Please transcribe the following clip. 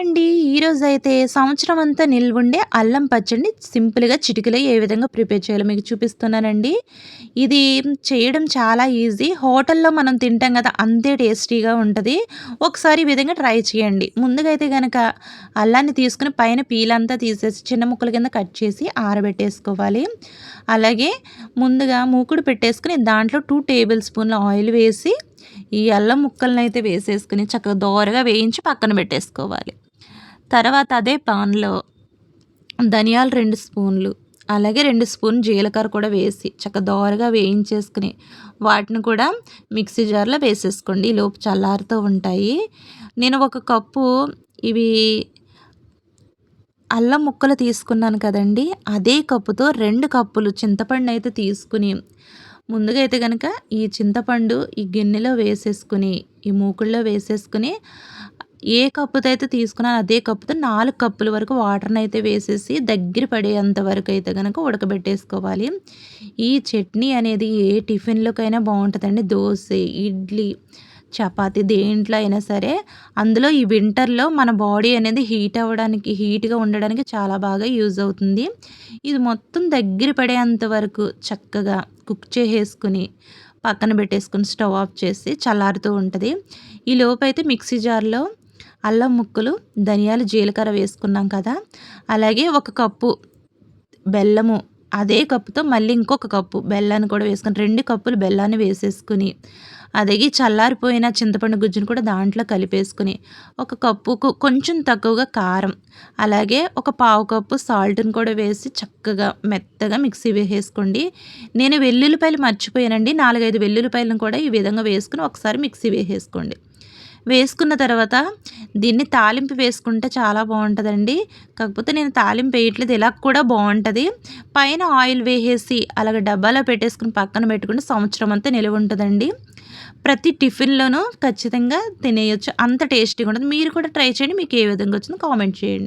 అండి ఈరోజు అయితే సంవత్సరం అంతా నిల్వుండే అల్లం పచ్చడిని సింపుల్గా చిటికలో ఏ విధంగా ప్రిపేర్ చేయాలో మీకు చూపిస్తున్నానండి. ఇది చేయడం చాలా ఈజీ. హోటల్లో మనం తింటాం కదా అంతే టేస్టీగా ఉంటుంది. ఒకసారి ఈ విధంగా ట్రై చేయండి. ముందుగా అయితే కనుక అల్లాన్ని తీసుకుని పైన పీలంతా తీసేసి చిన్న ముక్కల కింద కట్ చేసి ఆరబెట్టేసుకోవాలి. అలాగే ముందుగా మూకుడు పెట్టేసుకుని దాంట్లో టూ టేబుల్ స్పూన్ల ఆయిల్ వేసి ఈ అల్లం ముక్కలను అయితే వేసేసుకుని చక్కగా దోరగా వేయించి పక్కన పెట్టేసుకోవాలి. తర్వాత అదే పాన్లో ధనియాలు రెండు స్పూన్లు అలాగే రెండు స్పూన్ జీలకర్ర కూడా వేసి చక్క దోరగా వేయించేసుకుని వాటిని కూడా మిక్సీ జార్లో వేసేసుకోండి. లోపు చల్లారుతూ ఉంటాయి. నేను ఒక కప్పు ఇవి అల్లం ముక్కలు తీసుకున్నాను కదండి. అదే కప్పుతో రెండు కప్పులు చింతపండు అయితే తీసుకుని ముందుగా అయితే కనుక ఈ చింతపండు ఈ గిన్నెలో వేసేసుకుని ఈ మూకుల్లో వేసేసుకుని ఏ కప్పుతో అయితే తీసుకున్నాను అదే కప్పుతో నాలుగు కప్పుల వరకు వాటర్ని అయితే వేసేసి దగ్గర పడేంత వరకు అయితే కనుక ఉడకబెట్టేసుకోవాలి. ఈ చట్నీ అనేది ఏ టిఫిన్లోకైనా బాగుంటుందండి. దోశ ఇడ్లీ చపాతి దేంట్లో అయినా సరే. అందులో ఈ వింటర్లో మన బాడీ అనేది హీట్ అవ్వడానికి హీట్గా ఉండడానికి చాలా బాగా యూజ్ అవుతుంది. ఇది మొత్తం దగ్గర పడేంత వరకు చక్కగా కుక్ చేసేసుకుని పక్కన పెట్టేసుకుని స్టవ్ ఆఫ్ చేసి చల్లారుతూ ఉంటుంది. ఈ లోపు అయితే మిక్సీ జార్లో అల్లం ముక్కలు ధనియాలు జీలకర్ర వేసుకున్నాం కదా. అలాగే ఒక కప్పు బెల్లము అదే కప్పుతో మళ్ళీ ఇంకొక కప్పు బెల్లాన్ని కూడా వేసుకొని రెండు కప్పులు బెల్లాన్ని వేసేసుకుని అదిగి చల్లారిపోయిన చింతపండు గుజ్జును కూడా దాంట్లో కలిపేసుకుని ఒక కప్పుకు కొంచెం తక్కువగా కారం అలాగే ఒక పావు కప్పు సాల్ట్ని కూడా వేసి చక్కగా మెత్తగా మిక్సీ వేసేసుకోండి. నేను వెల్లుల్లిపాయలు మర్చిపోయానండి. నాలుగైదు వెల్లుల్లిపాయలను కూడా ఈ విధంగా వేసుకుని ఒకసారి మిక్సీ వేసేసుకోండి. వేసుకున్న తర్వాత దీన్ని తాలింపు వేసుకుంటే చాలా బాగుంటుందండి. కాకపోతే నేను తాలింపు వేయట్లేదు. ఇలా కూడా బాగుంటుంది. పైన ఆయిల్ వేసేసి అలాగే డబ్బాలో పెట్టేసుకుని పక్కన పెట్టుకుంటే సంవత్సరం అంతా నిలువ ఉంటుందండి. ప్రతి టిఫిన్లోనూ ఖచ్చితంగా తినేయచ్చు. అంత టేస్టీగా ఉంటుంది మీరు కూడా ట్రై చేయండి. మీకు ఏ విధంగా వచ్చిందో కామెంట్ చేయండి.